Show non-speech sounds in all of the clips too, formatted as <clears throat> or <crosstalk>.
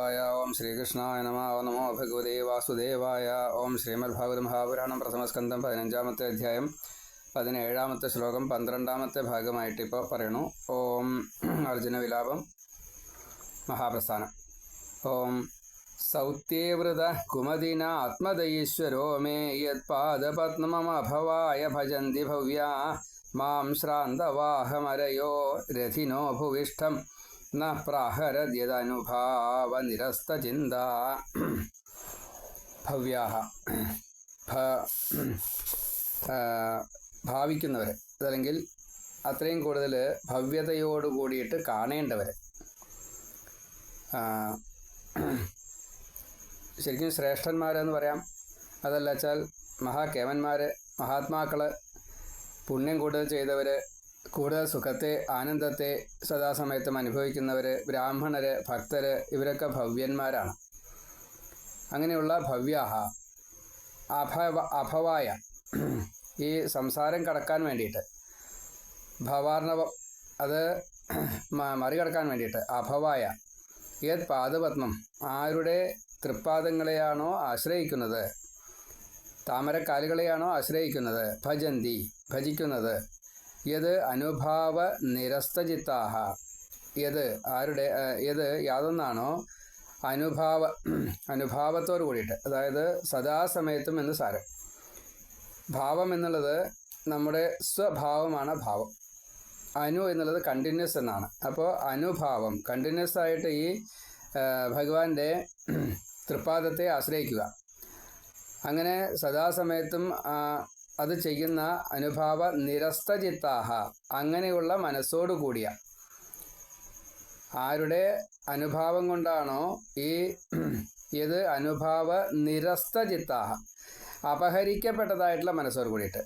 ഓം ശ്രീകൃഷ്ണായ നമ നമോ ഭഗവതേ വാസുദേവായ ഓം ശ്രീമദ്ഭാഗവത മഹാപുരാണം പ്രഥമസ്കന്ധം പതിനഞ്ചാമത്തെ അധ്യായം പതിനേഴാമത്തെ ശ്ലോകം പന്ത്രണ്ടാമത്തെ ഭാഗമായിട്ട് ഇപ്പോൾ പറയണു. ഓം അർജുന വിലാപം മഹാപ്രസ്ഥാനം. ഓം സൗത്യേവൃത കുമതിന ആത്മദൈശ്വരോ മേ യത്പാദപത്മമഭവായ ഭജന്തി ഭവ്യ മാം ശ്രാന്തവാഹമരയോ രഥിനോ ഭുവിഷ്ടം ന ഭവ്യാഹ ഭാവിക്കുന്നവർ അതല്ലെങ്കിൽ അത്രയും കൂടുതൽ ഭവ്യതയോട് കൂടിയിട്ട് കാണേണ്ടവർ ശരിക്കും ശ്രേഷ്ഠന്മാരെന്ന് പറയാം. അതല്ല വെച്ചാൽ മഹാകേമന്മാർ മഹാത്മാക്കൾ പുണ്യം കൂടുതൽ ചെയ്തവർ കൂടുതൽ സുഖത്തെ ആനന്ദത്തെ സദാസമയത്തും അനുഭവിക്കുന്നവർ ബ്രാഹ്മണർ ഭക്തർ ഇവരൊക്കെ ഭവ്യന്മാരാണ്. അങ്ങനെയുള്ള ഭവ്യാഹ അഭവ അഭവായ ഈ സംസാരം കടക്കാൻ വേണ്ടിയിട്ട് ഭവാർണവ അത് മറികടക്കാൻ വേണ്ടിയിട്ട് അഭവായ ഏത് പാദപത്മം ആരുടെ തൃപ്പാദങ്ങളെയാണോ ആശ്രയിക്കുന്നത്? താമരക്കാലുകളെയാണോ ആശ്രയിക്കുന്നത്? ഭജന്തി ഭജിക്കുന്നത്. യത് അനുഭാവ നിരസ്തചിത്താഹ യത് ആരുടെ യത് യാതൊന്നാണോ? അനുഭാവ അനുഭാവത്തോട് കൂടിയിട്ട്. അതായത് സദാസമയത്തും എന്ന് സാരം. ഭാവം എന്നുള്ളത് നമ്മുടെ സ്വഭാവമാണ് ഭാവം. അനു എന്നുള്ളത് കണ്ടിന്യൂസ് എന്നാണ്. അപ്പോൾ അനുഭാവം കണ്ടിന്യൂസ് ആയിട്ട് ഈ ഭഗവാന്റെ തൃപ്പാദത്തെ ആശ്രയിക്കുക. അങ്ങനെ സദാസമയത്തും അത് ചെയ്യുന്ന അനുഭാവ നിരസ്തചിത്താഹ. അങ്ങനെയുള്ള മനസ്സോടു കൂടിയ. ആരുടെ അനുഭാവം കൊണ്ടാണോ ഈ ഇത് അനുഭാവ നിരസ്തചിത്താഹ. അപഹരിക്കപ്പെട്ടതായിട്ടുള്ള മനസ്സോട് കൂടിയിട്ട്.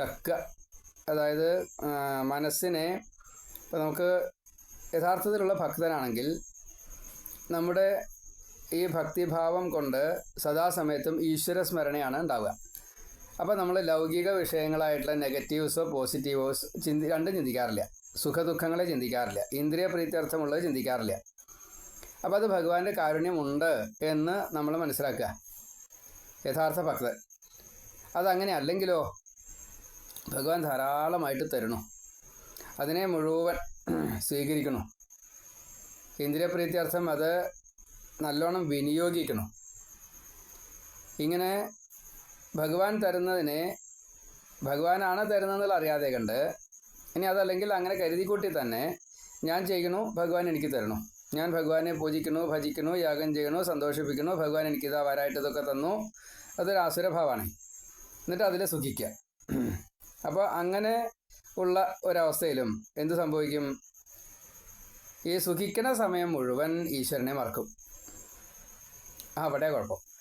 കക്ക. അതായത് മനസ്സിനെ ഇപ്പം നമുക്ക് യഥാർത്ഥത്തിലുള്ള ഭക്തനാണെങ്കിൽ നമ്മുടെ ഈ ഭക്തിഭാവം കൊണ്ട് സദാസമയത്തും ഈശ്വര സ്മരണയാണ് ഉണ്ടാവുക. അപ്പോൾ നമ്മൾ ലൗകിക വിഷയങ്ങളായിട്ടുള്ള നെഗറ്റീവ്സോ പോസിറ്റീവോ ചിന്തി രണ്ടും ചിന്തിക്കാറില്ല. സുഖദുഃഖങ്ങളെ ചിന്തിക്കാറില്ല. ഇന്ദ്രിയ പ്രീത്യർത്ഥമുള്ളത് ചിന്തിക്കാറില്ല. അപ്പോൾ അത് ഭഗവാന്റെ കാരുണ്യമുണ്ട് എന്ന് നമ്മൾ മനസ്സിലാക്കുക. യഥാർത്ഥ ഭക്തൻ. അതങ്ങനെ അല്ലെങ്കിലോ ഭഗവാൻ ധാരാളമായിട്ട് തരണു അതിനെ മുഴുവൻ സ്വീകരിക്കണു ഇന്ദ്രിയപ്രീത്യർത്ഥം അത് നല്ലോണം വിനിയോഗിക്കണം ഇങ്ങനെ ഭഗവാൻ തരുന്നതിനെ ഭഗവാനാണ് തരുന്നതെന്നുള്ള അറിയാതെ കണ്ട് ഇനി അതല്ലെങ്കിൽ അങ്ങനെ കരുതിക്കൂട്ടി തന്നെ ഞാൻ ചെയ്യണു ഭഗവാൻ എനിക്ക് തരണു ഞാൻ ഭഗവാനെ പൂജിക്കണു ഭജിക്കണു യാഗം ചെയ്യണു സന്തോഷിപ്പിക്കണു ഭഗവാൻ എനിക്കിതാ വരായിട്ട് ഇതൊക്കെ തന്നു. അതൊരു ആസുരഭാവമാണ്. എന്നിട്ട് അതിൽ സുഖിക്കുക. അപ്പോൾ അങ്ങനെ ഉള്ള ഒരവസ്ഥയിലും എന്ത് സംഭവിക്കും? ഈ സുഖിക്കുന്ന സമയം മുഴുവൻ ഈശ്വരനെ മറക്കും. അവിടെ കുഴപ്പം.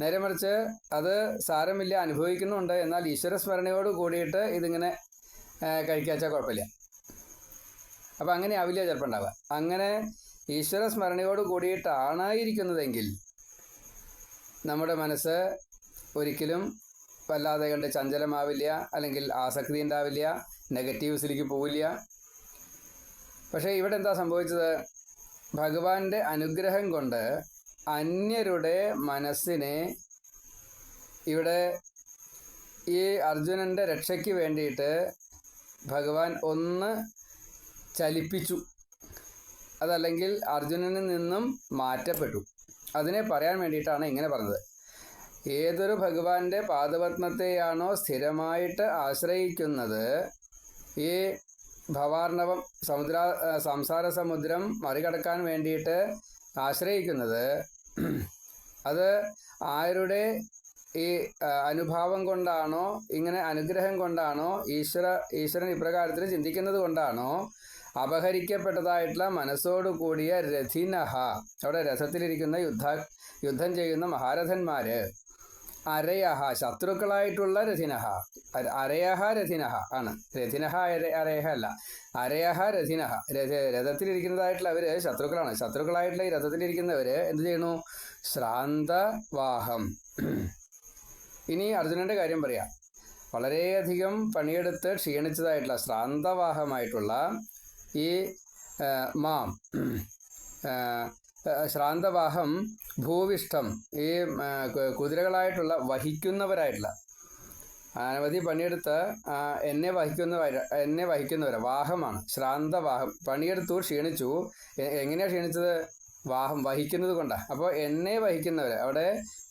നേരെ മറിച്ച് അത് സാരമില്ല അനുഭവിക്കുന്നുണ്ട്. എന്നാൽ ഈശ്വര സ്മരണയോട് കൂടിയിട്ട് ഇതിങ്ങനെ കഴിക്കാച്ചാൽ കുഴപ്പമില്ല. അപ്പം അങ്ങനെ ആവില്ല ചിലപ്പോൾ ഉണ്ടാവുക അങ്ങനെ ഈശ്വര സ്മരണയോട് കൂടിയിട്ടാണ് ഇരിക്കുന്നതെങ്കിൽ നമ്മുടെ മനസ്സ് ഒരിക്കലും വല്ലാതെ കണ്ട് ചഞ്ചലമാവില്ല അല്ലെങ്കിൽ ആസക്തി ഉണ്ടാവില്ല നെഗറ്റീവ്സിലേക്ക് പോവില്ല. പക്ഷേ ഇവിടെ എന്താ സംഭവിച്ചത്? ഭഗവാന്റെ അനുഗ്രഹം കൊണ്ട് അന്യരുടെ മനസ്സിനെ ഇവിടെ ഈ അർജുനന്റെ രക്ഷയ്ക്ക് വേണ്ടിയിട്ട് ഭഗവാൻ ഒന്ന് ചലിപ്പിച്ചു. അതല്ലെങ്കിൽ അർജുനനിൽ നിന്നും മാറ്റപ്പെട്ടു. അതിനെ പറയാൻ വേണ്ടിയിട്ടാണ് ഇങ്ങനെ പറഞ്ഞത്. ഏതൊരു ഭഗവാന്റെ പാദപത്മത്തെയാണോ സ്ഥിരമായിട്ട് ആശ്രയിക്കുന്നത് ഈ ഭവാർണവം സമുദ്ര സംസാര സമുദ്രം മറികടക്കാൻ വേണ്ടിയിട്ട് ആശ്രയിക്കുന്നത് അത് ആരുടെ ഈ അനുഭാവം കൊണ്ടാണോ ഇങ്ങനെ അനുഗ്രഹം കൊണ്ടാണോ ഈശ്വര ഈശ്വരൻ ഇപ്രകാരത്തിൽ ചിന്തിക്കുന്നത് കൊണ്ടാണോ അപഹരിക്കപ്പെട്ടതായിട്ടുള്ള മനസ്സോടു കൂടിയ രഥിനഹ. അവിടെ രഥത്തിലിരിക്കുന്ന യുദ്ധ യുദ്ധം ചെയ്യുന്ന മഹാരഥന്മാര്. അരയഹ ശത്രുക്കളായിട്ടുള്ള രഥിനഹ. അരയഹ രഥിനഹ ആണ്. രഥിനഹ അരയഹ അല്ല. അരയഹ രഥിനഹ. രഥ രഥത്തിലിരിക്കുന്നതായിട്ടുള്ള അവർ ശത്രുക്കളാണ്. ശത്രുക്കളായിട്ടുള്ള ഈ രഥത്തിലിരിക്കുന്നവര് എന്ത് ചെയ്യണു ശ്രാന്തവാഹം. ഇനി അർജുനന്റെ കാര്യം പറയാം. വളരെയധികം പണിയെടുത്ത് ക്ഷീണിച്ചതായിട്ടുള്ള ശ്രാന്തവാഹമായിട്ടുള്ള ഈ മാം ശ്രാന്തവാഹം ഭൂവിഷ്ടം ഈ കുതിരകളായിട്ടുള്ള വഹിക്കുന്നവരായിട്ടുള്ള. അനവധി പണിയെടുത്ത് എന്നെ വഹിക്കുന്നവർ എന്നെ വഹിക്കുന്നവർ വാഹമാണ് ശ്രാന്തവാഹം. പണിയെടുത്തു ക്ഷീണിച്ചു. എങ്ങനെയാണ് എങ്ങനെയാ ക്ഷീണിച്ചത്? വാഹം വഹിക്കുന്നത് കൊണ്ടാണ് അപ്പോൾ എന്നെ വഹിക്കുന്നവർ അവിടെ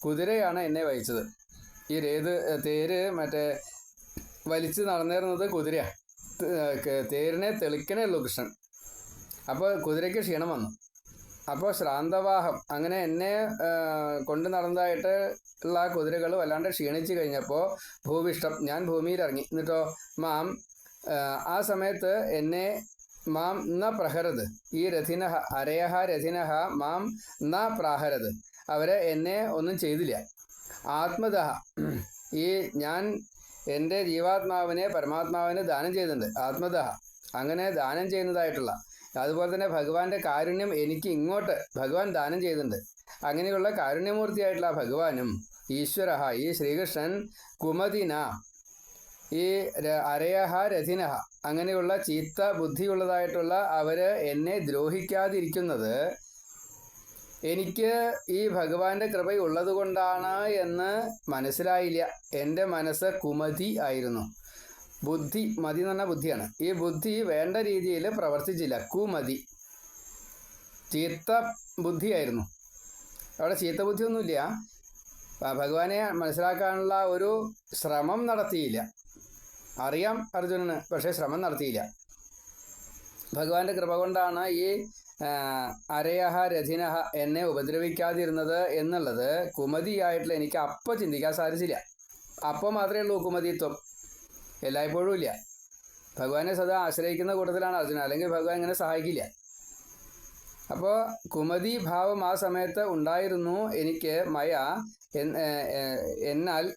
കുതിരയാണ് എന്നെ വഹിച്ചത്. ഈ രേത് തേര് മറ്റേ വലിച്ച് നടന്നിരുന്നത് കുതിരയാണ് തേരിനെ തെളിക്കണേ ഉള്ളൂ കൃഷ്ണൻ. അപ്പോൾ കുതിരയ്ക്ക് ക്ഷീണം വന്നു. അപ്പോൾ ശ്രാന്തവാഹം അങ്ങനെ എന്നെ കൊണ്ടു നടന്നതായിട്ട് ഉള്ള കുതിരകൾ വല്ലാണ്ട് ക്ഷീണിച്ചു കഴിഞ്ഞപ്പോൾ ഭൂവിഷ്ടം ഞാൻ ഭൂമിയിൽ ഇറങ്ങി എന്നിട്ടോ മാം ആ, ആ സമയത്ത് എന്നെ മാം ന പ്രഹരത്. ഈ രഥിനഹ അരയഹ രഥിനഹ മാം ന പ്രാഹരത്. അവരെ എന്നെ ഒന്നും ചെയ്തില്ല. ആത്മദഹ. ഈ ഞാൻ എന്റെ ജീവാത്മാവിനെ പരമാത്മാവിനെ ദാനം ചെയ്തിട്ടുണ്ട്. ആത്മദഹ. അങ്ങനെ ദാനം ചെയ്യുന്നതായിട്ടുള്ള അതുപോലെ തന്നെ ഭഗവാന്റെ കാരുണ്യം എനിക്ക് ഇങ്ങോട്ട് ഭഗവാൻ ദാനം ചെയ്തിട്ടുണ്ട്. അങ്ങനെയുള്ള കാരുണ്യമൂർത്തിയായിട്ടുള്ള ഭഗവാനും ഈശ്വര ഈ ശ്രീകൃഷ്ണൻ കുമതിന ഈ അരയഹ രഥിനഹ അങ്ങനെയുള്ള ചീത്ത ബുദ്ധിയുള്ളതായിട്ടുള്ള അവർ എന്നെ ദ്രോഹിക്കാതിരിക്കുന്നത് എനിക്ക് ഈ ഭഗവാന്റെ കൃപയുള്ളത് കൊണ്ടാണ് എന്ന് മനസ്സിലായില്ല. എന്റെ മനസ്സ് കുമതി ആയിരുന്നു. ബുദ്ധി മതി എന്ന് പറഞ്ഞാൽ ബുദ്ധിയാണ്. ഈ ബുദ്ധി വേണ്ട രീതിയിൽ പ്രവർത്തിച്ചില്ല. കുമതി ചീത്ത ബുദ്ധിയായിരുന്നു. അവിടെ ചീത്ത ബുദ്ധിയൊന്നുമില്ല. ഭഗവാനെ മനസ്സിലാക്കാനുള്ള ഒരു ശ്രമം നടത്തിയില്ല. അറിയാം അർജുനന് പക്ഷേ ശ്രമം നടത്തിയില്ല. ഭഗവാന്റെ കൃപ കൊണ്ടാണ് ഈ അരയഹ രഥിനഹ എന്നെ ഉപദ്രവിക്കാതിരുന്നത് എന്നുള്ളത് കുമതിയായിട്ടുള്ള എനിക്ക് അപ്പം ചിന്തിക്കാൻ സാധിച്ചില്ല. അപ്പോൾ മാത്രമേ ഉള്ളൂ കുമതിത്വം. എല്ലായ്പ്പോഴും ഇല്ല. ഭഗവാനെ സദാ ആശ്രയിക്കുന്ന കൂട്ടത്തിലാണ് അർജുന. അല്ലെങ്കിൽ ഭഗവാൻ ഇങ്ങനെ സഹായിക്കില്ല. അപ്പോൾ കുമതി ഭാവം ആ സമയത്ത് ഉണ്ടായിരുന്നു എനിക്ക് മയ എന്നാൽ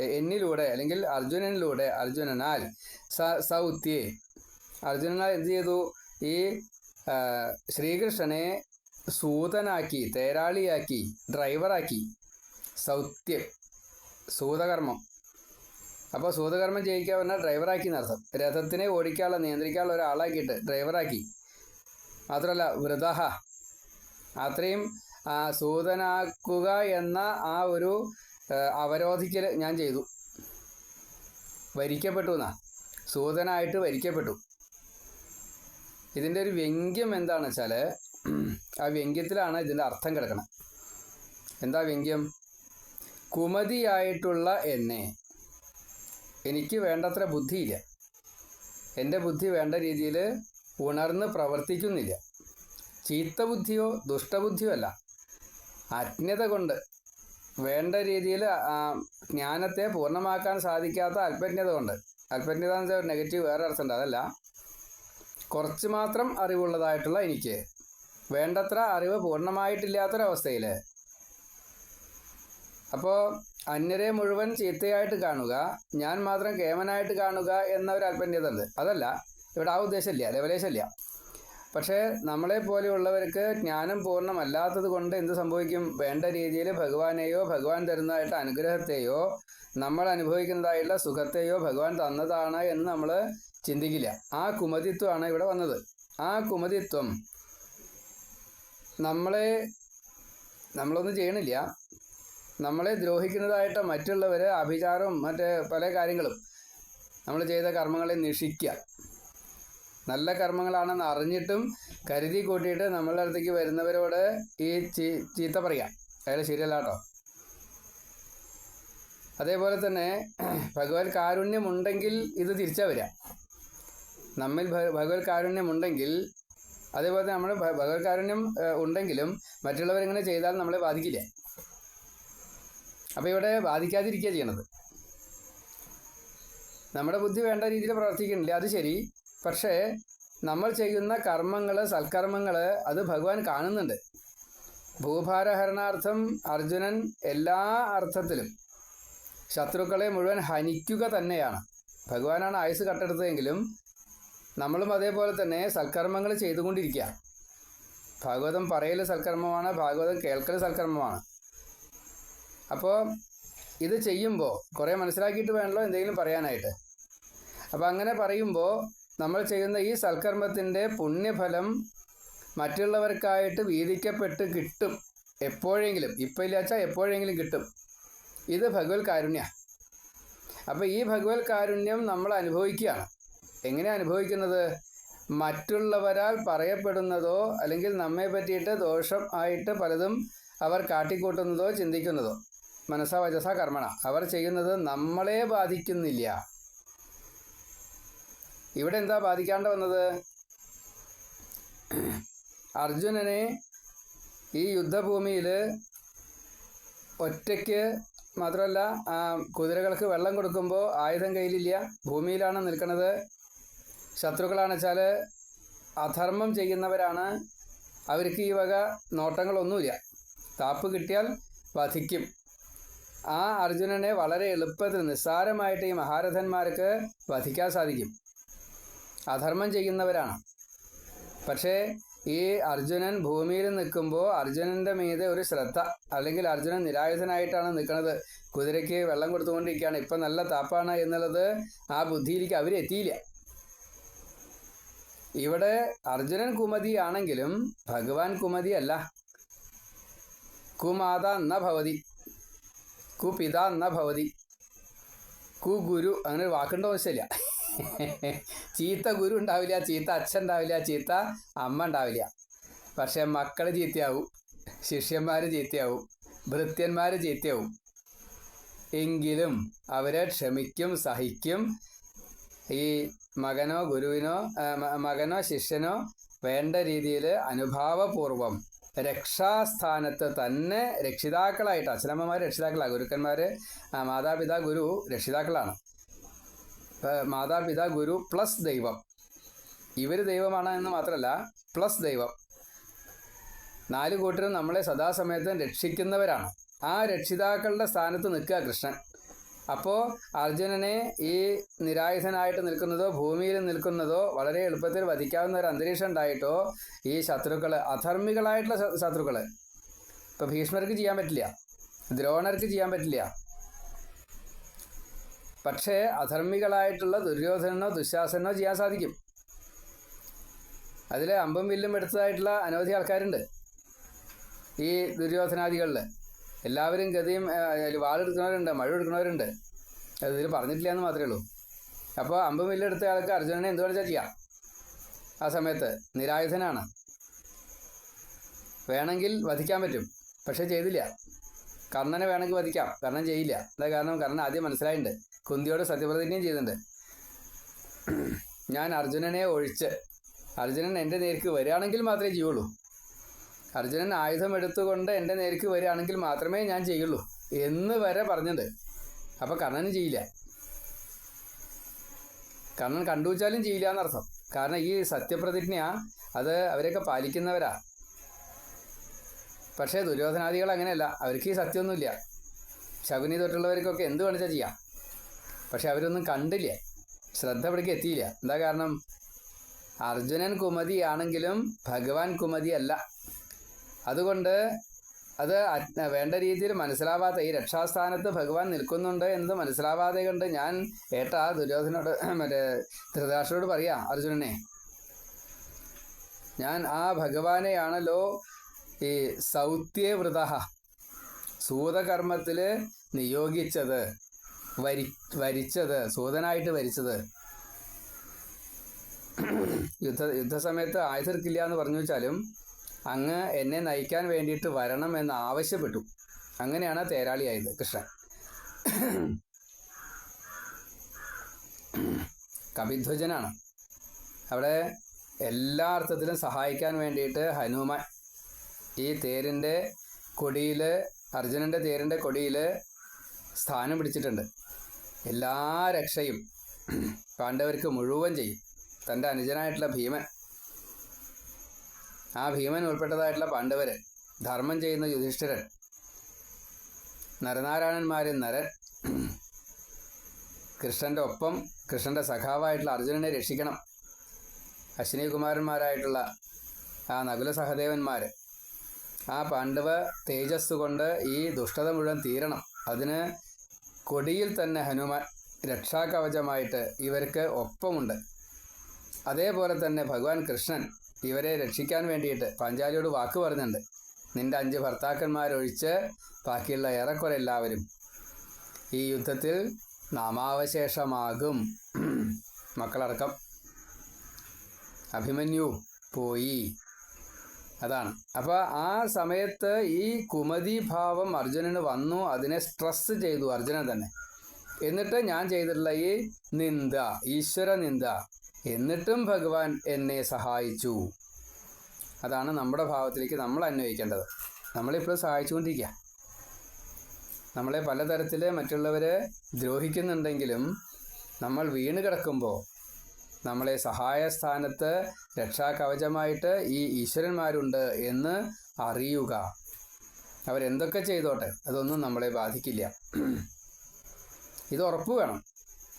എന്നിലൂടെ അല്ലെങ്കിൽ അർജുനനിലൂടെ അർജുനനാൽ സ സൗത്യേ അർജുനനാൽ എന്ത് ചെയ്തു? ഈ ശ്രീകൃഷ്ണനെ സൂതനാക്കി തേരാളിയാക്കി ഡ്രൈവറാക്കി. സൗത്യം. സൂതകർമ്മം. അപ്പോൾ സൂതകർമ്മം ചെയ്യിക്കുക പറഞ്ഞാൽ ഡ്രൈവറാക്കി എന്നർത്ഥം. രഥത്തിനെ ഓടിക്കാനുള്ള നിയന്ത്രിക്കാനുള്ള ഒരാളാക്കിയിട്ട് ഡ്രൈവറാക്കി. മാത്രമല്ല വൃതഹ. അത്രയും സൂതനാക്കുക എന്ന ആ ഒരു അവരോധിക്കൽ ഞാൻ ചെയ്തു. വരിക്കപ്പെട്ടു എന്നാ. സൂതനായിട്ട് വരിക്കപ്പെട്ടു. ഇതിന്റെ ഒരു വ്യംഗ്യം എന്താണെന്ന് വെച്ചാൽ ആ വ്യംഗ്യത്തിലാണ് ഇതിന്റെ അർത്ഥം കിടക്കണം എന്താ വ്യംഗ്യം? കുമതിയായിട്ടുള്ള എന്നെ എനിക്ക് വേണ്ടത്ര ബുദ്ധിയില്ല. എന്റെ ബുദ്ധി വേണ്ട രീതിയിൽ ഉണർന്ന് പ്രവർത്തിക്കുന്നില്ല. ചീത്ത ബുദ്ധിയോ ദുഷ്ടബുദ്ധിയോ അല്ല. അജ്ഞത കൊണ്ട് വേണ്ട രീതിയിൽ ജ്ഞാനത്തെ പൂർണമാക്കാൻ സാധിക്കാത്ത അല്പജ്ഞത കൊണ്ട്. അല്പജ്ഞത എന്ന് വെച്ചാൽ നെഗറ്റീവ് വേറെ അർത്ഥമുണ്ട്. അതല്ല. കുറച്ച് മാത്രം അറിവുള്ളതായിട്ടുള്ള എനിക്ക് വേണ്ടത്ര അറിവ് പൂർണമായിട്ടില്ലാത്തൊരവസ്ഥയിൽ. അപ്പോൾ അന്യരെ മുഴുവൻ ചീത്തയായിട്ട് കാണുക ഞാൻ മാത്രം കേമനായിട്ട് കാണുക എന്ന ഒരു അല്പന്യത ഉണ്ട്. അതല്ല ഇവിടെ ആ ഉദ്ദേശമില്ല ലെവലേശമില്ല പക്ഷേ നമ്മളെ പോലെയുള്ളവർക്ക് ജ്ഞാനം പൂർണമല്ലാത്തത് കൊണ്ട് എന്ത് സംഭവിക്കും? വേണ്ട രീതിയിൽ ഭഗവാനെയോ ഭഗവാൻ തരുന്നതായിട്ട് അനുഗ്രഹത്തെയോ നമ്മൾ അനുഭവിക്കുന്നതായിട്ടുള്ള സുഖത്തെയോ ഭഗവാൻ തന്നതാണ് എന്ന് നമ്മൾ ചിന്തിക്കില്ല. ആ കുമതിത്വമാണ് ഇവിടെ വന്നത്. ആ കുമതിത്വം നമ്മളെ നമ്മളൊന്നും ചെയ്യണില്ല. നമ്മളെ ദ്രോഹിക്കുന്നതായിട്ട് മറ്റുള്ളവർ അഭിചാരവും മറ്റ് പല കാര്യങ്ങളും നമ്മൾ ചെയ്ത കർമ്മങ്ങളെ നിഷിക്കുക. നല്ല കർമ്മങ്ങളാണെന്ന് അറിഞ്ഞിട്ടും കരുതി കൂട്ടിയിട്ട് നമ്മളുടെ അടുത്തേക്ക് വരുന്നവരോട് ഈ ചീത്ത പറയാം അയാൾ ശരിയല്ല കേട്ടോ. അതേപോലെ തന്നെ ഭഗവത് കാരുണ്യമുണ്ടെങ്കിൽ ഇത് തിരിച്ചാ വരിക. നമ്മിൽ ഭഗവത് കാരുണ്യമുണ്ടെങ്കിൽ അതേപോലെ തന്നെ നമ്മൾ ഭഗവത് കാരുണ്യം ഉണ്ടെങ്കിലും മറ്റുള്ളവരിങ്ങനെ ചെയ്താൽ നമ്മളെ ബാധിക്കില്ല. അപ്പോൾ ഇവിടെ ബാധിക്കാതിരിക്കുക ചെയ്യണത്. നമ്മുടെ ബുദ്ധി വേണ്ട രീതിയിൽ പ്രവർത്തിക്കുന്നില്ല? അത് ശരി. പക്ഷേ നമ്മൾ ചെയ്യുന്ന കർമ്മങ്ങൾ സൽക്കർമ്മങ്ങൾ അത് ഭഗവാൻ കാണുന്നുണ്ട്. ഭൂഭാരഹരണാർത്ഥം അർജുനൻ എല്ലാ അർത്ഥത്തിലും ശത്രുക്കളെ മുഴുവൻ ഹനിക്കുക തന്നെയാണ്. ഭഗവാനാണ് ആയുസ് കട്ടെടുത്തതെങ്കിലും നമ്മളും അതേപോലെ തന്നെ സൽക്കർമ്മങ്ങൾ ചെയ്തുകൊണ്ടിരിക്കുക ഭാഗവതം പറയൽ സൽക്കർമ്മമാണ് ഭാഗവതം കേൾക്കൽ സൽക്കർമ്മമാണ്. അപ്പോൾ ഇത് ചെയ്യുമ്പോൾ കുറേ മനസ്സിലാക്കിയിട്ട് വേണമല്ലോ എന്തെങ്കിലും പറയാനായിട്ട്. അപ്പോൾ അങ്ങനെ പറയുമ്പോൾ നമ്മൾ ചെയ്യുന്ന ഈ സൽക്കർമ്മത്തിന്റെ പുണ്യഫലം മറ്റുള്ളവർക്കായിട്ട് വീതിക്കപ്പെട്ട് കിട്ടും. എപ്പോഴെങ്കിലും ഇപ്പം ഇല്ലാച്ചാൽ എപ്പോഴെങ്കിലും കിട്ടും. ഇത് ഭഗവത് കാരുണ്യ. അപ്പോൾ ഈ ഭഗവത് കാരുണ്യം നമ്മൾ അനുഭവിക്കുകയാണ്. എങ്ങനെ അനുഭവിക്കുന്നത്? മറ്റുള്ളവരാൽ പറയപ്പെടുന്നതോ അല്ലെങ്കിൽ നമ്മെ പറ്റിയിട്ട് ദോഷം ആയിട്ട് പലതും അവർ കാട്ടിക്കൂട്ടുന്നതോ ചിന്തിക്കുന്നതോ. മനസ്സ വചസ കർമ്മണ അവർ ചെയ്യുന്നത് നമ്മളെ ബാധിക്കുന്നില്ല. ഇവിടെ എന്താ ബാധിക്കാണ്ട് വന്നത്? അർജുനനെ ഈ യുദ്ധഭൂമിയിൽ ഒറ്റയ്ക്ക് മാത്രമല്ല കുതിരകൾക്ക് വെള്ളം കൊടുക്കുമ്പോൾ ആയുധം കയ്യിലില്ല. ഭൂമിയിലാണ് നിൽക്കുന്നത് ശത്രുക്കളാണെച്ചാൽ അധർമ്മം ചെയ്യുന്നവരാണ്. അവർക്ക് ഈ വക നോട്ടങ്ങളൊന്നുമില്ല. താപ്പ് കിട്ടിയാൽ വധിക്കും. ആ അർജുനനെ വളരെ എളുപ്പത്തിൽ നിസ്സാരമായിട്ട് ഈ മഹാരഥന്മാർക്ക് വധിക്കാൻ സാധിക്കും. അധർമ്മം ചെയ്യുന്നവരാണ്. പക്ഷേ ഈ അർജുനൻ ഭൂമിയിൽ നിൽക്കുമ്പോൾ അർജുനന്റെ മീതെ ഒരു ശ്രദ്ധ അല്ലെങ്കിൽ അർജുനൻ നിരായുധനായിട്ടാണ് നിൽക്കുന്നത്. കുതിരയ്ക്ക് വെള്ളം കൊടുത്തുകൊണ്ടിരിക്കുകയാണ്. ഇപ്പം നല്ല താപ്പാണ് എന്നുള്ളത് ആ ബുദ്ധിയിലേക്ക് അവരെത്തിയില്ല ഇവിടെ അർജുനൻ കുമതി ആണെങ്കിലും ഭഗവാൻ കുമതിയല്ല കുമാത എന്ന ഭവതി. കുപിത എന്ന ഭവതി. കു ഗുരു അങ്ങനെ വാക്കുണ്ടോ ആവശ്യമില്ല. ചീത്ത ഗുരു ഉണ്ടാവില്ല ചീത്ത അച്ഛൻ ഉണ്ടാവില്ല ചീത്ത അമ്മ ഉണ്ടാവില്ല. പക്ഷെ മക്കൾ ചീത്തയാവും ശിഷ്യന്മാർ ചീത്തയാവും ഭൃത്യന്മാർ ചീത്തയാവും. എങ്കിലും അവരെ ക്ഷമിക്കും സഹിക്കും. ഈ മകനോ ഗുരുവിനോ മകനോ ശിഷ്യനോ വേണ്ട രീതിയിൽ അനുഭാവപൂർവം രക്ഷാസ്ഥാനത്ത് തന്നെ രക്ഷിതാക്കളായിട്ട് അച്ഛനമ്മമാർ രക്ഷിതാക്കളാണ് ഗുരുക്കന്മാർ മാതാപിതാ ഗുരു രക്ഷിതാക്കളാണ്. മാതാപിതാ ഗുരു പ്ലസ് ദൈവം. ഇവർ ദൈവമാണ് എന്ന് മാത്രമല്ല പ്ലസ് ദൈവം. നാല് കൂട്ടരും നമ്മളെ സദാസമയത്തും രക്ഷിക്കുന്നവരാണ്. ആ രക്ഷിതാക്കളുടെ സ്ഥാനത്ത് നിൽക്കുക കൃഷ്ണൻ. അപ്പോൾ അർജുനനെ ഈ നിരായുധനായിട്ട് നിൽക്കുന്നതോ ഭൂമിയിൽ നിൽക്കുന്നതോ വളരെ എളുപ്പത്തിൽ വധിക്കാവുന്ന ഒരു അന്തരീക്ഷം ഉണ്ടായിട്ടോ ഈ ശത്രുക്കൾ അധർമ്മികളായിട്ടുള്ള ശത്രുക്കൾ. ഇപ്പോൾ ഭീഷ്മർക്ക് ചെയ്യാൻ പറ്റില്ല. ദ്രോണർക്ക് ചെയ്യാൻ പറ്റില്ല. പക്ഷേ അധർമ്മികളായിട്ടുള്ള ദുര്യോധനനോ ദുശാസനോ ചെയ്യാൻ സാധിക്കും. അതിൽ അമ്പും വില്ലും എടുത്തതായിട്ടുള്ള അനവധി ആൾക്കാരുണ്ട്. ഈ ദുര്യോധനാദികളിൽ എല്ലാവരും ഗതിയും വാളെടുക്കുന്നവരുണ്ട് മഴ എടുക്കുന്നവരുണ്ട് ഇതിൽ പറഞ്ഞിട്ടില്ല എന്ന് മാത്രമേ ഉള്ളൂ. അപ്പോൾ അമ്പും വില്ലെടുത്ത ആൾക്ക് അർജുനനെ എന്ത് വേണമെച്ചാൽ ചെയ്യാം. ആ സമയത്ത് നിരായുധനാണ്. വേണമെങ്കിൽ വധിക്കാൻ പറ്റും പക്ഷേ ചെയ്തില്ല. കർണനെ വേണമെങ്കിൽ വധിക്കാം കർണൻ ചെയ്യില്ല. എന്താ കാരണം? കർണൻ ആദ്യം മനസ്സിലായിട്ടുണ്ട്. കുന്തിയോട് സത്യപ്രതിജ്ഞയും ചെയ്തിട്ടുണ്ട്. ഞാൻ അർജുനനെ ഒഴിച്ച് അർജുനൻ എന്റെ നേർക്ക് വരികയാണെങ്കിൽ മാത്രമേ ചെയ്യുള്ളൂ. അർജുനൻ ആയുധം എടുത്തുകൊണ്ട് എന്റെ നേർക്ക് വരികയാണെങ്കിൽ മാത്രമേ ഞാൻ ചെയ്യുള്ളൂ എന്ന് വരെ പറഞ്ഞിട്ടുണ്ട്. അപ്പോൾ കർണനും ചെയ്യില്ല. കർണൻ കണ്ടുവച്ചാലും ചെയ്യില്ല എന്നർത്ഥം. കാരണം ഈ സത്യപ്രതിജ്ഞ അത് അവരെയൊക്കെ പാലിക്കുന്നവരാ. പക്ഷേ ദുര്യോധനാദികൾ അങ്ങനെയല്ല. അവർക്ക് ഈ സത്യമൊന്നുമില്ല. ശകുനി തൊട്ടുള്ളവർക്കൊക്കെ എന്ത് വേണിച്ചാൽ ചെയ്യാം. പക്ഷെ അവരൊന്നും കണ്ടില്ല. ശ്രദ്ധ പിടിക്ക് എത്തിയില്ല. എന്താ കാരണം? അർജുനൻ കുമതിയാണെങ്കിലും ഭഗവാൻ കുമതി അല്ല അതുകൊണ്ട് അത് വേണ്ട രീതിയിൽ മനസ്സിലാവാതെ ഈ രക്ഷാസ്ഥാനത്ത് ഭഗവാൻ നിൽക്കുന്നുണ്ട് എന്ന് മനസ്സിലാവാതെ കൊണ്ട് ഞാൻ ഏട്ട ദുര്യോധനോട് <clears throat> മറ്റേ ധൃതരാഷ്ട്രോട് പറയാ അർജുനനെ ഞാൻ ആ ഭഗവാനെയാണല്ലോ ഈ സൗത്യവ്രത സൂതകർമ്മത്തിൽ നിയോഗിച്ചത് വരി വരിച്ചത് സൂതനായിട്ട് വരിച്ചത്. <clears throat> യുദ്ധ യുദ്ധസമയത്ത് ആയുധർക്കില്ല എന്ന് പറഞ്ഞു വെച്ചാലും അങ്ങ് എന്നെ നയിക്കാൻ വേണ്ടിയിട്ട് വരണം എന്ന് ആവശ്യപ്പെട്ടു. അങ്ങനെയാണ് തേരാളിയായത് കൃഷ്ണൻ. കപിധ്വജനാണ് അവിടെ എല്ലാ അർത്ഥത്തിലും സഹായിക്കാൻ വേണ്ടിയിട്ട് ഹനുമാൻ ഈ തേരിന്റെ കൊടിയിൽ അർജുനന്റെ തേരിന്റെ കൊടിയിൽ സ്ഥാനം പിടിച്ചിട്ടുണ്ട്. എല്ലാ രക്ഷയും പാണ്ഡവർക്ക് മുഴുവൻ ചെയ്യും. തന്റെ അനുജനായിട്ടുള്ള ഭീമൻ ആ ഭീമൻ ഉൾപ്പെട്ടതായിട്ടുള്ള പാണ്ഡവര് ധർമ്മം ചെയ്യുന്ന യുധിഷ്ഠിരൻ നരനാരായണന്മാരിൽ നരൻ കൃഷ്ണന്റെ ഒപ്പം കൃഷ്ണന്റെ സഖാവായിട്ടുള്ള അർജുനനെ രക്ഷിക്കണം അശ്വിനികുമാരന്മാരായിട്ടുള്ള ആ നകുല സഹദേവന്മാർ ആ പാണ്ഡവ തേജസ് കൊണ്ട് ഈ ദുഷ്ടത മുഴുവൻ തീരണം. അതിന് കൊടിയിൽ തന്നെ ഹനുമാൻ രക്ഷാകവചമായിട്ട് ഇവർക്ക് ഒപ്പമുണ്ട്. അതേപോലെ തന്നെ ഭഗവാൻ കൃഷ്ണൻ ഇവരെ രക്ഷിക്കാൻ വേണ്ടിയിട്ട് പഞ്ചാലിയോട് വാക്ക് പറഞ്ഞിട്ടുണ്ട്. നിന്റെ അഞ്ച് ഭർത്താക്കന്മാരൊഴിച്ച് ബാക്കിയുള്ള ഏറെക്കുറെ എല്ലാവരും ഈ യുദ്ധത്തിൽ നാമാവശേഷമാകും. മക്കളടക്കം അഭിമന്യു പോയി. അതാണ്. അപ്പോൾ ആ സമയത്ത് ഈ കുമതി ഭാവം അർജുനന് വന്നു. അതിനെ സ്ട്രെസ് ചെയ്തു അർജുനൻ തന്നെ. എന്നിട്ട് ഞാൻ ചെയ്തിട്ടുള്ള ഈ നിന്ദ ഈശ്വര നിന്ദ. എന്നിട്ടും ഭഗവാൻ എന്നെ സഹായിച്ചു. അതാണ് നമ്മുടെ ഭാവത്തിലേക്ക് നമ്മൾ അന്വയിക്കേണ്ടത്. നമ്മളിപ്പോഴും സഹായിച്ചുകൊണ്ടിരിക്കുക നമ്മളെ പലതരത്തിൽ മറ്റുള്ളവരെ ദ്രോഹിക്കുന്നുണ്ടെങ്കിലും നമ്മൾ വീണ് കിടക്കുമ്പോൾ നമ്മളെ സഹായ സ്ഥാനത്ത് രക്ഷാകവചമായിട്ട് ഈ ഈശ്വരന്മാരുണ്ട് എന്ന് അറിയുക. അവരെന്തൊക്കെ ചെയ്തോട്ടെ അതൊന്നും നമ്മളെ ബാധിക്കില്ല. ഇത് ഉറപ്പ് വേണം.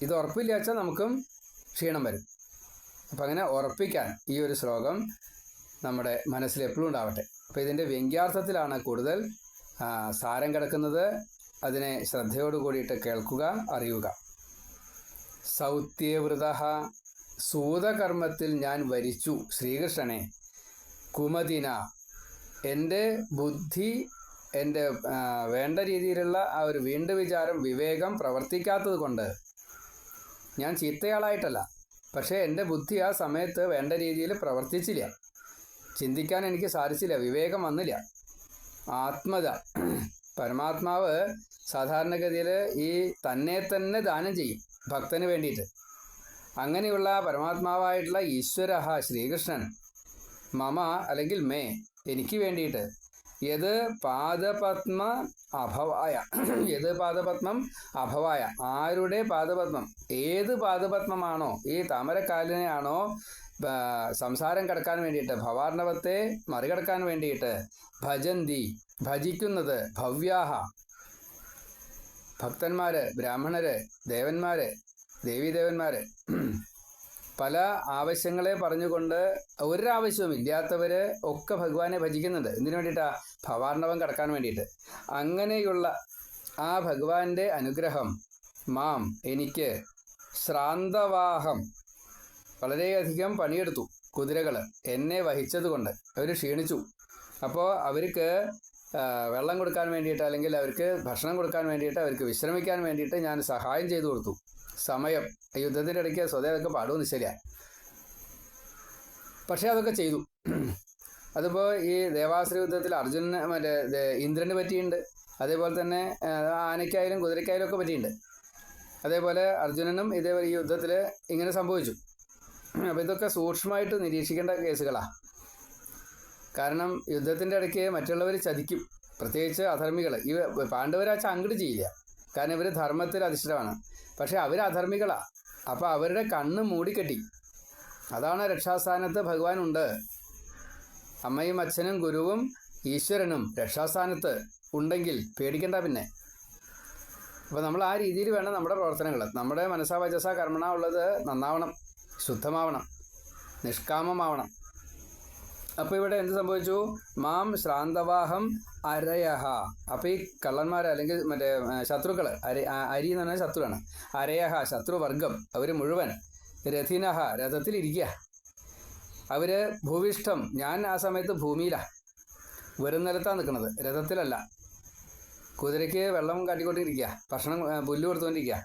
ഇത് ഉറപ്പില്ല വെച്ചാൽ നമുക്കും ക്ഷീണം വരും. അപ്പം അങ്ങനെ ഉറപ്പിക്കാൻ ഈ ഒരു ശ്ലോകം നമ്മുടെ മനസ്സിൽ എപ്പോഴും ഉണ്ടാവട്ടെ. അപ്പോൾ ഇതിന്റെ വ്യംഗ്യാർത്ഥത്തിലാണ് കൂടുതൽ സാരം കിടക്കുന്നത്. അതിനെ ശ്രദ്ധയോട് കൂടിയിട്ട് കേൾക്കുക അറിയുക. സൗത്യവൃത സൂതകർമ്മത്തിൽ ഞാൻ വരിച്ചു ശ്രീകൃഷ്ണനെ. കുമതിന എന്റെ ബുദ്ധി എന്റെ വേണ്ട രീതിയിലുള്ള ആ ഒരു വീണ്ടും വിചാരം വിവേകം പ്രവർത്തിക്കാത്തത് കൊണ്ട് ഞാൻ ചീത്തയാളായിട്ടല്ല. പക്ഷേ എന്റെ ബുദ്ധി ആ സമയത്ത് വേണ്ട രീതിയിൽ പ്രവർത്തിച്ചില്ല. ചിന്തിക്കാൻ എനിക്ക് സാധിച്ചില്ല. വിവേകം വന്നില്ല. ആത്മത. പരമാത്മാവ് സാധാരണഗതിയിൽ ഈ തന്നെ തന്നെ ദാനം ചെയ്യും ഭക്തന് വേണ്ടിയിട്ട്. അങ്ങനെയുള്ള പരമാത്മാവായിട്ടുള്ള ഈശ്വര ശ്രീകൃഷ്ണൻ മമ അല്ലെങ്കിൽ മേ എനിക്ക് വേണ്ടിയിട്ട് യത് പാദപത്മ അഭവായ. <clears throat> യത് പാദപത്മം അഭവായ. ആരുടെ പാദപത്മം? ഏത് പാദപത്മമാണോ? ഈ താമരക്കാലിനെയാണോ സംസാരം കടക്കാൻ വേണ്ടിയിട്ട് ഭവാർണവത്തെ മറികടക്കാൻ വേണ്ടിയിട്ട് ഭജന്തി ഭജിക്കുന്നത് ഭവ്യാഹ. ഭക്തന്മാര് ബ്രാഹ്മണര് ദേവന്മാര് ദേവീദേവന്മാര്. <clears throat> പല ആവശ്യങ്ങളെ പറഞ്ഞുകൊണ്ട് ഒരാവശ്യവും ഇല്ലാത്തവര് ഒക്കെ ഭഗവാനെ ഭജിക്കുന്നുണ്ട്. എന്തിനു വേണ്ടിയിട്ടാ? ഭവാർണവം കടക്കാൻ വേണ്ടിയിട്ട്. അങ്ങനെയുള്ള ആ ഭഗവാന്റെ അനുഗ്രഹം മാം എനിക്ക് ശ്രാന്തവാഹം വളരെയധികം പണിയെടുത്തു കുതിരകൾ എന്നെ വഹിച്ചതുകൊണ്ട്. അവർ ക്ഷീണിച്ചു. അപ്പോൾ അവർക്ക് വെള്ളം കൊടുക്കാൻ വേണ്ടിയിട്ട് അല്ലെങ്കിൽ അവർക്ക് ഭക്ഷണം കൊടുക്കാൻ വേണ്ടിയിട്ട് അവർക്ക് വിശ്രമിക്കാൻ വേണ്ടിയിട്ട് ഞാൻ സഹായം ചെയ്തു കൊടുത്തു. സമയം യുദ്ധത്തിന്റെ ഇടയ്ക്ക് സ്വതേ അതൊക്കെ പാടുമെന്ന് ശരിയാ. പക്ഷെ അതൊക്കെ ചെയ്തു. അതിപ്പോൾ ഈ ദേവാസുര യുദ്ധത്തിൽ അർജുനന് മറ്റേ ഇന്ദ്രന് പറ്റിയിട്ടുണ്ട്. അതേപോലെ തന്നെ ആനയ്ക്കായാലും കുതിരയ്ക്കായാലും ഒക്കെ പറ്റിയിട്ടുണ്ട്. അതേപോലെ അർജുനനും ഇതേപോലെ ഈ യുദ്ധത്തിൽ ഇങ്ങനെ സംഭവിച്ചു. അപ്പോൾ ഇതൊക്കെ സൂക്ഷ്മമായിട്ട് നിരീക്ഷിക്കേണ്ട കേസുകളാണ് കാരണം യുദ്ധത്തിന്റെ ഇടയ്ക്ക് മറ്റുള്ളവർ ചതിക്കും. പ്രത്യേകിച്ച് അധർമ്മികൾ ഈ പാണ്ഡവരാച്ച അങ്ങോട്ട് ചെയ്യില്ല. കാരണം ഇവർ ധർമ്മത്തിൽ അധിഷ്ഠിതമാണ്. പക്ഷെ അവർ അധർമ്മികളാണ് അപ്പോൾ അവരുടെ കണ്ണ് മൂടിക്കെട്ടി. അതാണ് രക്ഷാസ്ഥാനത്ത് ഭഗവാൻ ഉണ്ട് അമ്മയും അച്ഛനും ഗുരുവും ഈശ്വരനും രക്ഷാസ്ഥാനത്ത് ഉണ്ടെങ്കിൽ പേടിക്കണ്ട പിന്നെ. അപ്പോൾ നമ്മൾ ആ രീതിയിൽ വേണം നമ്മുടെ പ്രവർത്തനങ്ങൾ നമ്മുടെ മനസ്സാ വചസ കർമ്മണ ഉള്ളത് നന്നാവണം ശുദ്ധമാവണം നിഷ്കാമമാവണം. അപ്പോൾ ഇവിടെ എന്ത് സംഭവിച്ചു? മാം ശ്രാന്തവാഹം അരയഹ. അപ്പോൾ ഈ കള്ളന്മാർ അല്ലെങ്കിൽ മറ്റേ ശത്രുക്കൾ അരി അരി എന്ന് പറഞ്ഞാൽ ശത്രുവാണ്. അരയഹ ശത്രുവർഗം അവർ മുഴുവൻ രഥിനഹ രഥത്തിലിരിക്കുക അവർ ഭൂവിഷ്ഠം ഞാൻ ആ സമയത്ത് ഭൂമിയിലാണ് വെറും നിലത്താ നിൽക്കുന്നത് രഥത്തിലല്ല. കുതിരയ്ക്ക് വെള്ളം കാട്ടിക്കൊണ്ടിരിക്കുക ഭക്ഷണം പുല്ല് കൊടുത്തുകൊണ്ടിരിക്കുക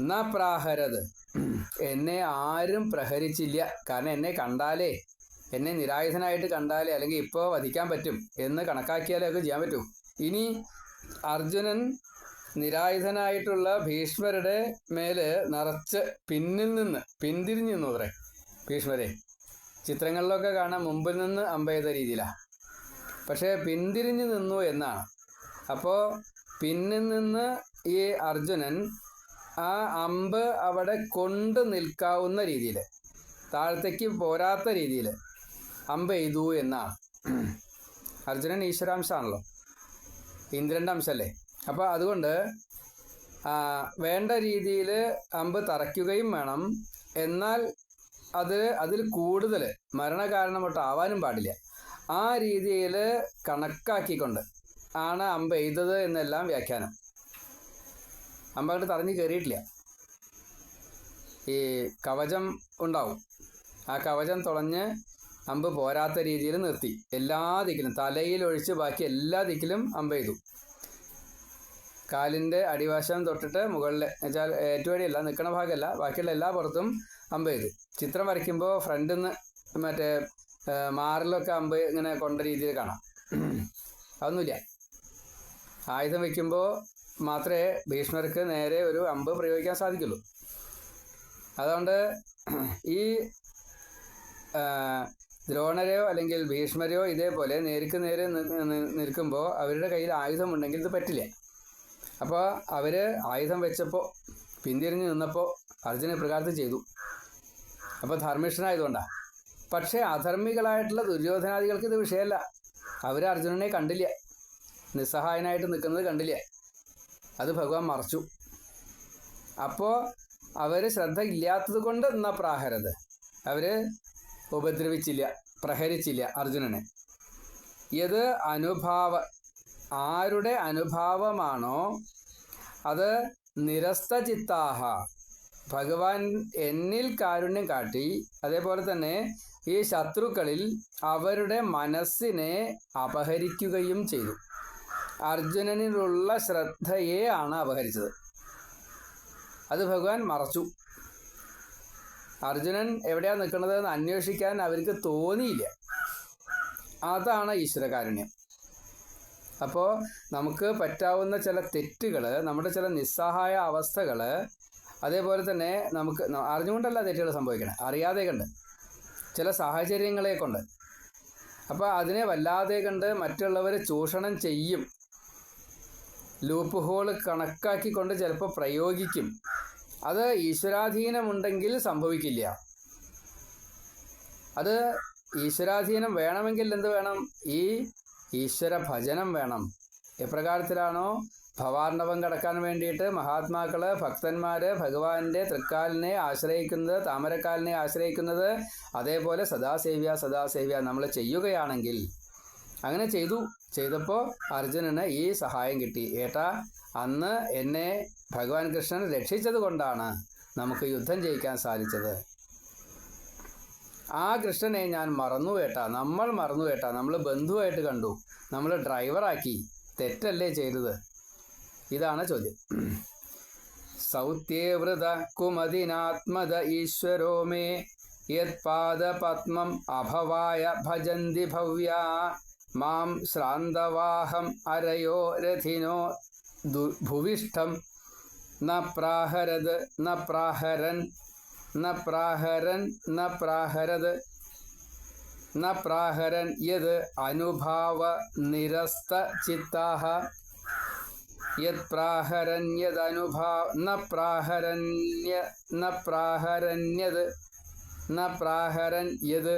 എന്നാ പ്രാഹരത്. എന്നെ ആരും പ്രഹരിച്ചില്ല. കാരണം എന്നെ കണ്ടാലേ എന്നെ നിരായുധനായിട്ട് കണ്ടാലേ അല്ലെങ്കിൽ ഇപ്പോൾ വധിക്കാൻ പറ്റും എന്ന് കണക്കാക്കിയാലേ ഒക്കെ ചെയ്യാൻ പറ്റൂ. ഇനി അർജുനൻ നിരായുധനായിട്ടുള്ള ഭീഷ്മരുടെ മേൽ നിറച്ച് പിന്നിൽ നിന്ന് പിന്തിരിഞ്ഞു നിന്നു അത്രേ ഭീഷ്മരെ ചിത്രങ്ങളിലൊക്കെ കാണാൻ മുമ്പിൽ നിന്ന് അമ്പെയ്ത രീതിയിലാണ് പക്ഷേ പിന്തിരിഞ്ഞു നിന്നു എന്നാണ്. അപ്പോൾ പിന്നിൽ നിന്ന് ഈ അർജുനൻ ആ അമ്പ് അവിടെ കൊണ്ട് നിൽക്കാവുന്ന രീതിയിൽ താഴത്തേക്ക് പോരാത്ത രീതിയിൽ അമ്പ് എയ്തു എന്നാണ്. അർജുനൻ ഈശ്വരാംശമാണല്ലോ. ഇന്ദ്രന്റെ അംശമല്ലേ അപ്പോൾ അതുകൊണ്ട് വേണ്ട രീതിയിൽ അമ്പ് തറയ്ക്കുകയും വേണം. എന്നാൽ അത് അതിൽ കൂടുതൽ മരണകാരണമൊട്ടാവാനും പാടില്ല. ആ രീതിയിൽ കണക്കാക്കിക്കൊണ്ട് ആണ് അമ്പ് എയ്തത് എന്നെല്ലാം വ്യാഖ്യാനം. അമ്പ അങ്ങോട്ട് തറഞ്ഞു കയറിയിട്ടില്ല ഈ കവചം ഉണ്ടാവും. ആ കവചം തുളഞ്ഞ് അമ്പ് പോരാത്ത രീതിയിൽ നിർത്തി. എല്ലാ ദിക്കിലും തലയിൽ ഒഴിച്ച് ബാക്കി എല്ലാ ദിക്കിലും അമ്പ് ചെയ്തു. കാലിന്റെ അടിവശം തൊട്ടിട്ട് മുകളിൽ എന്നുവെച്ചാൽ ഏറ്റുവടിയല്ല നിൽക്കുന്ന ഭാഗമല്ല ബാക്കിയുള്ള എല്ലാ പുറത്തും അമ്പ് ചെയ്തു. ചിത്രം വരയ്ക്കുമ്പോൾ ഫ്രണ്ടിൽ നിന്ന് മറ്റേ മാറിലൊക്കെ അമ്പ് ഇങ്ങനെ കൊണ്ട രീതിയിൽ കാണാം. അതൊന്നുമില്ല. ആയുധം വയ്ക്കുമ്പോൾ മാത്രമേ ഭീഷ്മർക്ക് നേരെ ഒരു അമ്പ് പ്രയോഗിക്കാൻ സാധിക്കുള്ളൂ. അതുകൊണ്ട് ഈ ദ്രോണരെയോ അല്ലെങ്കിൽ ഭീഷ്മരെയോ ഇതേപോലെ നേർക്ക് നേരെ നിൽക്കുമ്പോൾ അവരുടെ കയ്യിൽ ആയുധമുണ്ടെങ്കിൽ ഇത് പറ്റില്ല. അപ്പോൾ അവർ ആയുധം വെച്ചപ്പോൾ പിന്തിരിഞ്ഞ് നിന്നപ്പോൾ അർജുന പ്രകാരത്തിൽ ചെയ്തു. അപ്പോൾ ധർമ്മിഷ്ഠനായതുകൊണ്ടാണ് പക്ഷേ അധർമ്മികളായിട്ടുള്ള ദുര്യോധനാദികൾക്ക് ഇത് വിഷയമല്ല. അവർ അർജുനനെ കണ്ടില്ല. നിസ്സഹായനായിട്ട് നിൽക്കുന്നത് കണ്ടില്ല. അത് ഭഗവാൻ മറച്ചു. അപ്പോൾ അവർ ശ്രദ്ധ ഇല്ലാത്തത് കൊണ്ട് എന്നാ പ്രാഹരത്? അവർ ഉപദ്രവിച്ചില്ല പ്രഹരിച്ചില്ല അർജുനനെ. ഇത് അനുഭാവ ആരുടെ അനുഭാവമാണോ അത് നിരസ്തചിത്താഹ. ഭഗവാൻ എന്നിൽ കാരുണ്യം കാട്ടി അതേപോലെ തന്നെ ഈ ശത്രുക്കളിൽ അവരുടെ മനസ്സിനെ അപഹരിക്കുകയും ചെയ്തു. അർജുനനിലുള്ള ശ്രദ്ധയെ ആണ് അപഹരിച്ചത്. അത് ഭഗവാൻ മറച്ചു. അർജുനൻ എവിടെയാ നിൽക്കുന്നത് എന്ന് അന്വേഷിക്കാൻ അവർക്ക് തോന്നിയില്ല. അതാണ് ഈശ്വരകാരുണ്യം അപ്പോൾ നമുക്ക് പറ്റാവുന്ന ചില തെറ്റുകൾ നമ്മുടെ ചില നിസ്സഹായ അവസ്ഥകൾ അതേപോലെ തന്നെ നമുക്ക് അറിഞ്ഞുകൊണ്ടല്ല തെറ്റുകൾ സംഭവിക്കണം. അറിയാതെ കണ്ട് ചില സാഹചര്യങ്ങളെ കൊണ്ട്. അപ്പോൾ അതിനെ വല്ലാതെ കണ്ട് മറ്റുള്ളവർ ചൂഷണം ചെയ്യും. ലൂപ്പ് ഹോൾ കണക്കാക്കിക്കൊണ്ട് ചിലപ്പോൾ പ്രയോഗിക്കും. അത് ഈശ്വരാധീനമുണ്ടെങ്കിൽ സംഭവിക്കില്ല. അത് ഈശ്വരാധീനം വേണമെങ്കിൽ എന്ത് വേണം? ഈ ഈശ്വര ഭജനം വേണം. എപ്രകാരത്തിലാണോ? ഭവാർണവം കടക്കാൻ വേണ്ടിയിട്ട് മഹാത്മാക്കൾ ഭക്തന്മാര് ഭഗവാന്റെ തൃക്കാലിനെ ആശ്രയിക്കുന്നത് താമരക്കാലിനെ ആശ്രയിക്കുന്നത് അതേപോലെ സദാസേവ്യ സദാസേവ്യ നമ്മൾ ചെയ്യുകയാണെങ്കിൽ. അങ്ങനെ ചെയ്തു. ചെയ്തപ്പോൾ അർജുനന് ഈ സഹായം കിട്ടി. ഏട്ടാ അന്ന് എന്നെ ഭഗവാൻ കൃഷ്ണൻ രക്ഷിച്ചത് കൊണ്ടാണ് നമുക്ക് യുദ്ധം ജയിക്കാൻ സാധിച്ചത്. ആ കൃഷ്ണനെ ഞാൻ മറന്നു കേട്ടാ നമ്മൾ മറന്നു കേട്ടാ നമ്മൾ ബന്ധുവായിട്ട് കണ്ടു. നമ്മൾ ഡ്രൈവറാക്കി. തെറ്റല്ലേ ചെയ്തത്? ഇതാണ് ചോദ്യം. സൗത്യവൃത കുമതിനാത്മത ഈശ്വരോ മേ യത്പാദപത്മം അഭവായ ഭജന്തി ഭവ്യ മാം ശ്രാന്തവാഹം അരയോ രഥിനോ ഭുവിഷ്ഠം ന പ്രാഹരത് ന പ്രാഹരൻ ന പ്രാഹരൻ ന പ്രാഹരത് ന പ്രാഹരൻ യത് അനുഭാവ നിരസ്ത ചിത്താഹ. യത് പ്രാഹരന്യദനുഭാവ ന പ്രാഹരന്യ ന പ്രാഹരന്യത് ന പ്രാഹരൻ യത്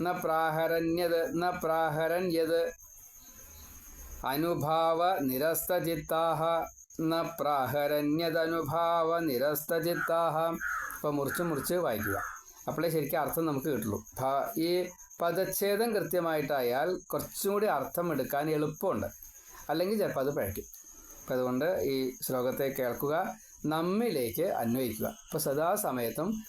ന പ്രാഹരന്യത് ന പ്രാഹരൻ യത്. അനുഭാവ നിരസ്തചിത്താഹ ന നിരസ്തചിത്താഹ അപ്പോൾ മുറിച്ച് മുറിച്ച് വായിക്കുക. അപ്പോഴേ ശരിക്കും അർത്ഥം നമുക്ക് കിട്ടുള്ളൂ. ഈ പദച്ഛേദം കൃത്യമായിട്ടായാൽ കുറച്ചും കൂടി അർത്ഥം എടുക്കാൻ എളുപ്പമുണ്ട്. അല്ലെങ്കിൽ ചിലപ്പോൾ അത് പഴയ്ക്കും. അപ്പം അതുകൊണ്ട് ഈ ശ്ലോകത്തെ കേൾക്കുക നമ്മിലേക്ക് അന്വയിക്കുക. ഇപ്പോൾ സദാസമയത്തും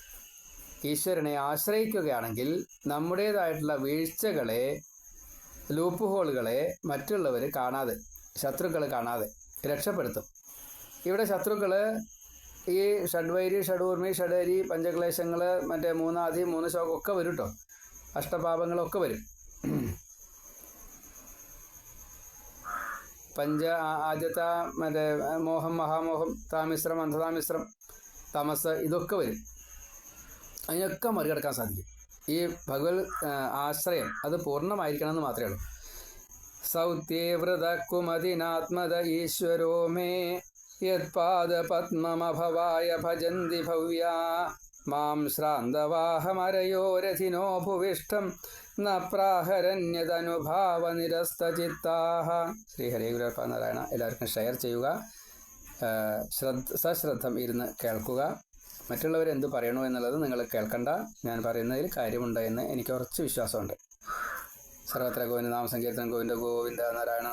ഈശ്വരനെ ആശ്രയിക്കുകയാണെങ്കിൽ നമ്മുടേതായിട്ടുള്ള വീഴ്ചകളെ ലൂപ്പ് ഹോളുകളെ മറ്റുള്ളവർ കാണാതെ ശത്രുക്കൾ കാണാതെ രക്ഷപ്പെടുത്തും. ഇവിടെ ശത്രുക്കൾ ഈ ഷഡ്വൈരി ഷഡൂർമി ഷഡരി പഞ്ചക്ലേശങ്ങൾ മറ്റേ മൂന്നാധി മൂന്ന് ശോകം ഒക്കെ വരും കേട്ടോ അഷ്ടപാപങ്ങളൊക്കെ വരും. പഞ്ച ആദ്യത്തെ മറ്റേ മോഹം മഹാമോഹം താമിശ്രം അന്ധതാമിശ്രം തമസ് ഇതൊക്കെ വരും. അതിനൊക്കെ മറികടക്കാൻ സാധിക്കും. ഈ ഭഗവത് ആശ്രയം അത് പൂർണമായിരിക്കണം എന്ന് മാത്രമേ ഉള്ളൂ. സൗത്യവ്രത കുമതിനാത്മത ഈശ്വരോ മേ യത്പാദപത്മമഭവായ ഭജന്തി ഭവ്യാ മാം ശ്രാന്തവാഹമരയോരഥിനോ ഭൂവിഷ്ടം ന പ്രാഹരന്യതനുഭാവനിരസ്തചിത്താഹ ശ്രീ ഹരേ ഗുരുപ്പ നാരായണ എല്ലാവർക്കും ഷെയർ ചെയ്യുക. ശ്രദ്ധ സശ്രദ്ധം ഇരുന്ന് കേൾക്കുക. മറ്റുള്ളവർ എന്ത് പറയണോ എന്നുള്ളത് നിങ്ങൾ കേൾക്കണ്ട. ഞാൻ പറയുന്നതിൽ കാര്യമുണ്ട് എന്ന് എനിക്ക് ഉറച്ച് വിശ്വാസമുണ്ട്. സർവത്ര ഗോവിന്ദ നാമസങ്കീർത്തനം ഗോവിന്ദ ഗോവിന്ദ നാരായണ